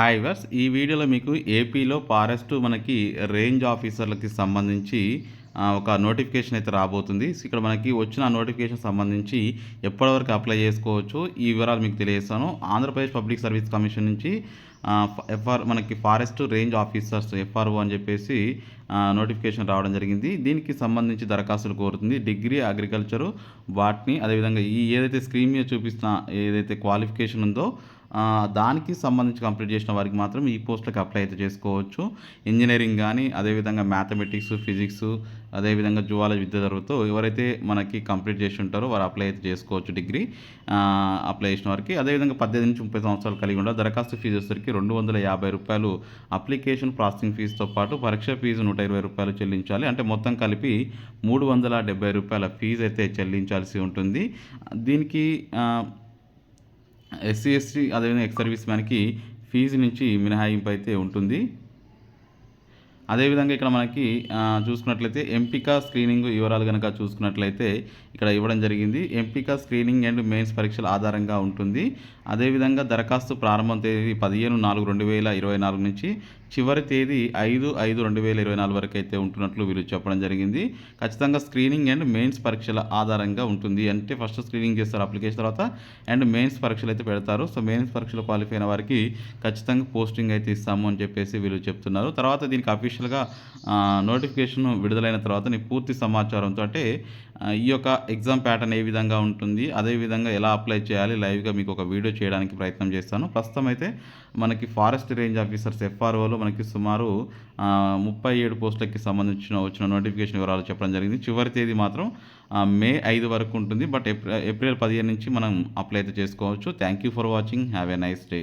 Hi verse ఈ వీడియోలో మీకు ఏపీలో ఫారెస్ట్ మనకి రేంజ్ ఆఫీసర్లకి సంబంధించి ఒక నోటిఫికేషన్ అయితే రాబోతుంది. ఇక్కడ మనకి వచ్చిన నోటిఫికేషన్ సంబంధించి ఎప్పటివరకు అప్లై చేసుకోవచ్చు ఈ వివరాలు మీకు తెలియజేస్తాను. ఆంధ్రప్రదేశ్ పబ్లిక్ సర్వీస్ కమిషన్ నుంచి ఎఫ్ఆర్ మనకి ఫారెస్ట్ రేంజ్ ఆఫీసర్స్ ఎఫ్ఆర్ఓ అని చెప్పేసి నోటిఫికేషన్ రావడం జరిగింది. దీనికి సంబంధించి దరఖాస్తులు కోరుతుంది. డిగ్రీ అగ్రికల్చరు వాటిని అదేవిధంగా ఈ ఏదైతే స్క్రీన్ మీద చూపిస్తున్న ఏదైతే క్వాలిఫికేషన్ ఉందో దానికి సంబంధించి కంప్లీట్ చేసిన వారికి మాత్రం ఈ పోస్టులకు అప్లై అయితే చేసుకోవచ్చు. ఇంజనీరింగ్ కానీ అదేవిధంగా మ్యాథమెటిక్స్ ఫిజిక్స్ అదేవిధంగా జువాలజీ విద్య జరుగుతూ ఎవరైతే మనకి కంప్లీట్ చేసి ఉంటారో వారు అప్లై అయితే చేసుకోవచ్చు డిగ్రీ అప్లై చేసిన వారికి. అదేవిధంగా పద్దెనిమిది నుంచి ముప్పై సంవత్సరాలు కలిగి ఉండాలి దరఖాస్తు ఫీజు వచ్చేసరికి రెండు వందల యాభై రూపాయలు అప్లికేషన్ ప్రాసెసింగ్ ఫీజుతో పాటు పరీక్ష ఫీజు నూట ఇరవై రూపాయలు చెల్లించాలి. అంటే మొత్తం కలిపి మూడు వందల డెబ్బై రూపాయల ఫీజు అయితే చెల్లించాల్సి ఉంటుంది. దీనికి ఎస్సీ ఎస్టీ అదేవిధంగా ఎక్స్ సర్వీస్ మ్యాన్కి ఫీజు నుంచి మినహాయింపు అయితే ఉంటుంది. అదేవిధంగా ఇక్కడ మనకి చూసుకున్నట్లయితే ఎంపిక స్క్రీనింగ్ వివరాలు కనుక చూసుకున్నట్లయితే ఇక్కడ ఇవ్వడం జరిగింది. ఎంపిక స్క్రీనింగ్ అండ్ మెయిన్స్ పరీక్షల ఆధారంగా ఉంటుంది. అదేవిధంగా దరఖాస్తు ప్రారంభం తేదీ పదిహేను నాలుగు రెండు వేల ఇరవై నాలుగు నుంచి చివరి తేదీ ఐదు ఐదు రెండు వేల ఇరవై నాలుగు వరకు అయితే ఉంటున్నట్లు వీళ్ళు చెప్పడం జరిగింది. ఖచ్చితంగా స్క్రీనింగ్ అండ్ మెయిన్స్ పరీక్షల ఆధారంగా ఉంటుంది. అంటే ఫస్ట్ స్క్రీనింగ్ చేస్తారు అప్లికేషన్ తర్వాత అండ్ మెయిన్స్ పరీక్షలు అయితే పెడతారు. సో మెయిన్స్ పరీక్షలు క్వాలిఫై అయిన వారికి ఖచ్చితంగా పోస్టింగ్ అయితే ఇస్తాము అని చెప్పేసి వీళ్ళు చెప్తున్నారు. తర్వాత దీనికి అఫీషియల్గా నోటిఫికేషన్ విడుదలైన తర్వాత నీ పూర్తి సమాచారంతో అంటే ఈ యొక్క ఎగ్జామ్ ప్యాటర్న్ ఏ విధంగా ఉంటుంది అదేవిధంగా ఎలా అప్లై చేయాలి లైవ్గా మీకు ఒక వీడియో చేయడానికి ప్రయత్నం చేస్తాను. ప్రస్తుతం అయితే మనకి ఫారెస్ట్ రేంజ్ ఆఫీసర్స్ ఎఫ్ఆర్ఓలు మనకి సుమారు ముప్పై ఏడు పోస్టులకి సంబంధించిన వచ్చిన నోటిఫికేషన్ వివరాలు చెప్పడం జరిగింది. చివరి తేదీ మాత్రం మే ఐదు వరకు ఉంటుంది. బట్ ఏప్రిల్ ఏప్రిల్ పదిహేను నుంచి మనం అప్లై అయితే చేసుకోవచ్చు. Thank you for watching. Have a nice day.